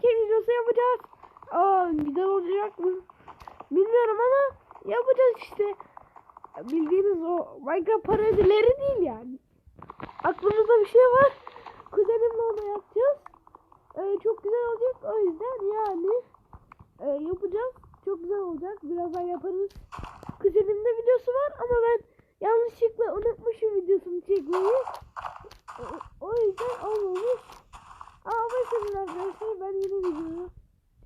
arcade videosu yapacağız. Aa güzel olacak mı? Bilmiyorum ama yapacağız işte. Bildiğiniz o Minecraft parodileri değil yani. Aklımızda bir şey var. Kuzenimle onu yapacağız. Ee, çok güzel olacak. O yüzden yani e, yapacağız. Çok güzel olacak. Birazdan yaparız. Kuzenimde videosu var ama ben yanlışlıkla unutmuşum videosunu çekmeyi. O, o yüzden olmamış. Ama şimdi arkadaşlar ben yine video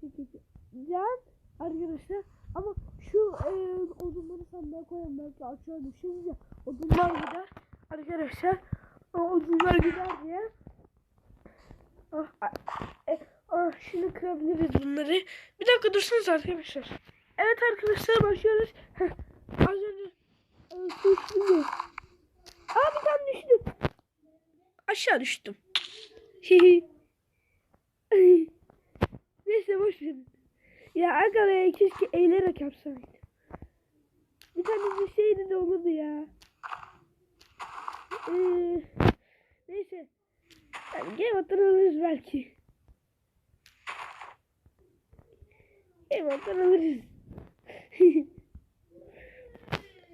çekeceğim arkadaşlar. Ama şu e, odunları sandığa koyalım belki aşağı ya. Odunlar gider arkadaşlar. Odunlar gider diye. Ah, e, ah, şimdi kırabiliriz bunları. Bir dakika dursanız arkadaşlar. Evet arkadaşlar başlıyoruz. Az önce e, düştüm. Aa bir tane düştüm. Aşağı düştüm. Hihi. Neyse boş verin. Ya aga be keşke eğilerek yapsaydım. Bir tane düşseydi de olurdu ya. Ee, neyse. Yani game attan belki. Game attan alırız.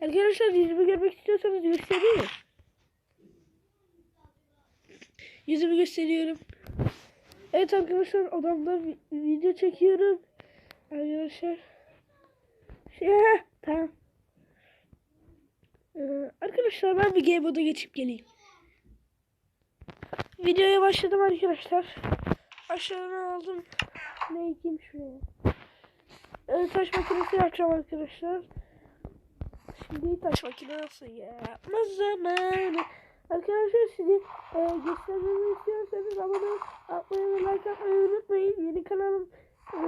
Arkadaşlar yüzümü görmek istiyorsanız göstereyim. Yüzümü gösteriyorum. Evet arkadaşlar odamda vi- video çekiyorum. Arkadaşlar. Şey, tamam. Ee, arkadaşlar ben bir game moda geçip geleyim. Videoya başladım arkadaşlar. Aşağıdan aldım. Ne ekeyim şuraya. Ee, taş makinesi yapacağım arkadaşlar. Şimdi taş makinesi yapma zamanı. Arkadaşlar sizi e, göstermemi istiyorsanız abone atmayı ve like atmayı unutmayın. Yeni kanalım e,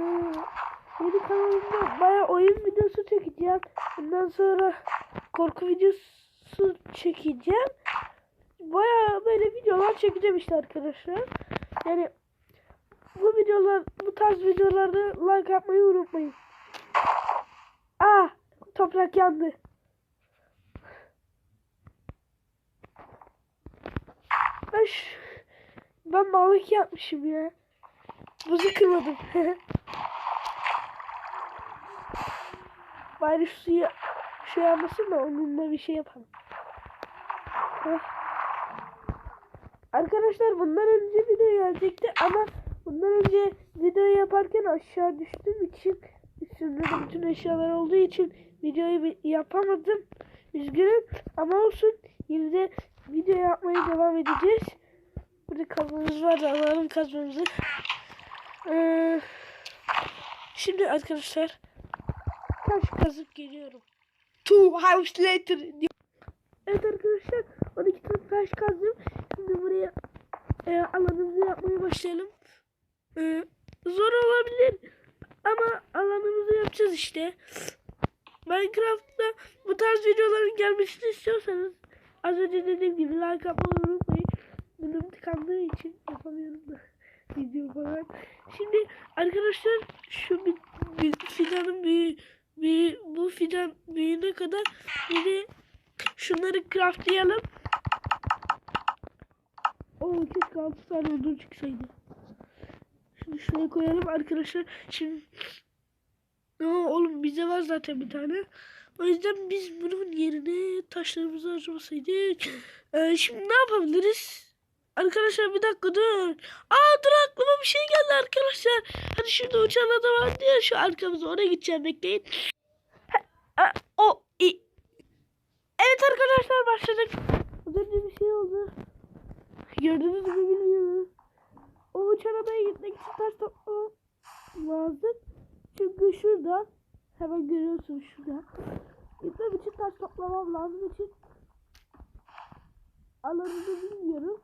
yeni kanalımda baya oyun videosu çekeceğim. Bundan sonra korku videosu çekeceğim. Baya böyle videolar çekeceğim işte arkadaşlar. Yani bu videolar bu tarz videolarda like atmayı unutmayın. Aa toprak yandı. Şu- ben malık yapmışım ya. Buzu kırmadım. Bari suyu şey yapmasın da onunla bir şey yapalım. Arkadaşlar bundan önce video gelecekti ama bundan önce video yaparken aşağı düştüğüm için üstümde de bütün eşyalar olduğu için videoyu yapamadım. Üzgünüm ama olsun yine de video yapmaya devam edeceğiz. Burada kazmamız var da alalım kazmamızı. Ee, şimdi arkadaşlar taş kazıp geliyorum. Two house later. Evet arkadaşlar 12 tane taş kazdım. Şimdi buraya e, alanımızı yapmaya başlayalım. Ee, zor olabilir ama alanımızı yapacağız işte. Minecraft'ta bu tarz videoların gelmesini istiyorsanız az önce dediğim gibi like atmayı unutmayın. Bunun tıkandığı için yapamıyorum da video falan. Şimdi arkadaşlar şu bir, bir fidanın büyü, büyü, bu fidan büyüne kadar bir şunları craftlayalım. Oo keşke 6 tane odun çıksaydı. Şimdi şuraya koyalım arkadaşlar. Şimdi Aa, oğlum bize var zaten bir tane. O yüzden biz bunun yerine taşlarımızı harcamasaydık. Ee, şimdi ne yapabiliriz? Arkadaşlar bir dakika dur. Aa dur aklıma bir şey geldi arkadaşlar. Hani şurada uçan adam vardı ya şu arkamızda oraya gideceğim bekleyin. Ha, ha, o i. Evet arkadaşlar başladık. Az önce bir şey oldu. Gördünüz mü bilmiyorum. O uçan adaya gitmek için taş toplamam lazım. Çünkü şurada hemen görüyorsunuz şurada. Gitmem için taş toplamam lazım için alanını bilmiyorum.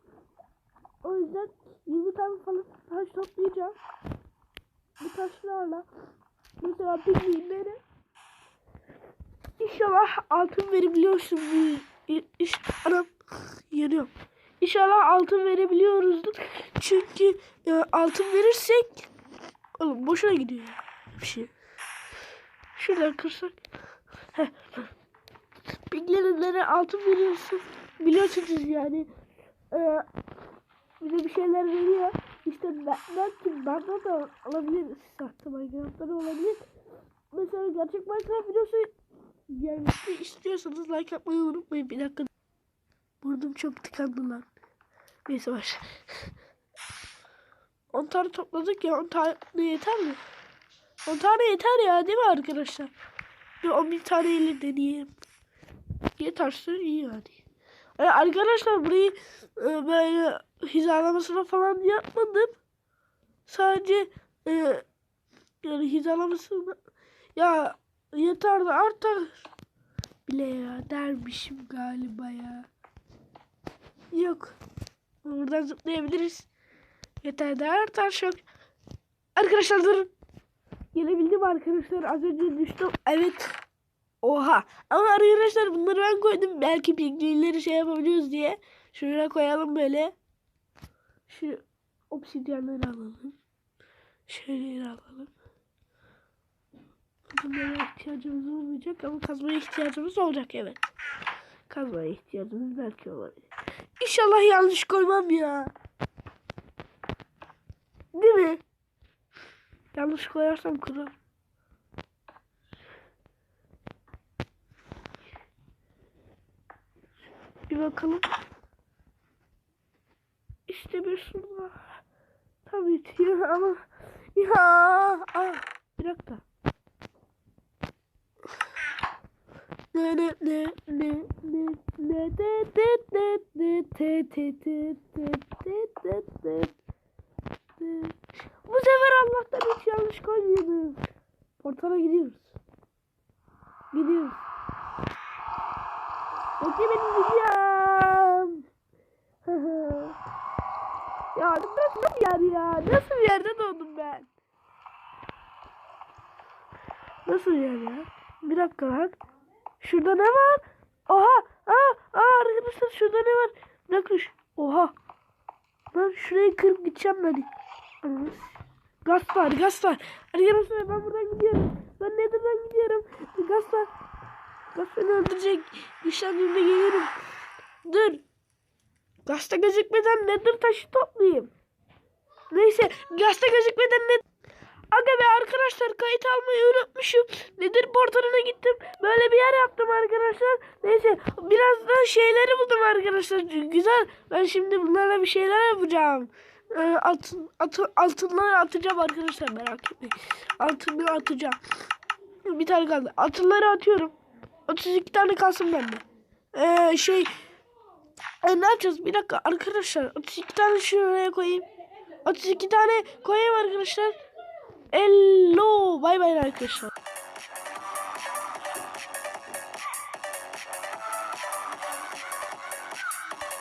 O yüzden 20 tane falan taş toplayacağım. Bu taşlarla mesela pingvinlere İnşallah altın verebiliyorsun iş anam yanıyorum. İnşallah altın verebiliyoruzdur. Çünkü e, altın verirsek oğlum boşuna gidiyor bir şey. Şuradan kırsak. Heh. Piglerinlere altın veriyorsun. Biliyorsunuz yani. Ee, bize bir şeyler veriyor. işte ben, belki bende de olabilir. Sahte Minecraft'ta da olabilir. Mesela gerçek Minecraft videosu gelmesi istiyorsanız like yapmayı unutmayın. Bir dakika. Burnum çok tıkandı lan. Neyse baş. 10 tane topladık ya 10 tane yeter mi? 10 tane yeter ya değil mi arkadaşlar? Bir 11 tane ile deneyelim. Yeterse iyi yani. Yani arkadaşlar burayı e, böyle hizalamasına falan yapmadım. Sadece e, yani hizalamasına ya yeter de artar bile ya dermişim galiba ya. Yok. Buradan zıplayabiliriz. Yeter de artar çok. Arkadaşlar durun. Gelebildim arkadaşlar. Az önce düştüm. Evet. Oha. Ama arkadaşlar bunları ben koydum. Belki pingvinleri şey yapabiliyoruz diye. Şuraya koyalım böyle. Şu obsidyenleri alalım. Şöyle alalım. Bunlara ihtiyacımız olmayacak ama kazmaya ihtiyacımız olacak evet. Kazmaya ihtiyacımız belki olabilir. İnşallah yanlış koymam ya. Değil mi? Yanlış koyarsam kırar. Bir bakalım. İşte bir şurada. Tabii ki ya ama ya ah, bir dakika. Ne ne ne ne ne ne de de de de te te te te te te te. Bu sefer Allah'tan hiç yanlış koymadım. Portala gidiyoruz. Gidiyoruz. Bekle benim gideceğim. ya nasıl bir yer ya? Nasıl bir yerde doğdum ben? Nasıl bir yer ya? Bir dakika bak. Şurada ne var? Oha! Aa, aa arkadaşlar şurada ne var? Şu- Oha! Ben şurayı kırıp gideceğim ben. Gaz var, gaz var. Arkadaşlar ben buradan gidiyorum. Ben nereden gidiyorum? Gaz var. Gaz beni öldürecek. Güçlendiğimde gelirim. Dur. Gazta gözükmeden nedir taşı toplayayım. Neyse gazta gözükmeden ne... Aga be arkadaşlar kayıt almayı unutmuşum. Nedir portalına gittim. Böyle bir yer yaptım arkadaşlar. Neyse birazdan şeyleri buldum arkadaşlar. Güzel. Ben şimdi bunlarla bir şeyler yapacağım. Ee, altın, atı, altınları atacağım arkadaşlar merak etmeyin. Altınları atacağım. Bir tane kaldı. Altınları atıyorum. 32 tane kalsın bende. Ee, şey e, ne yapacağız? Bir dakika arkadaşlar. 32 tane şuraya koyayım. 32 tane koyayım arkadaşlar. Hello. Bay bay arkadaşlar.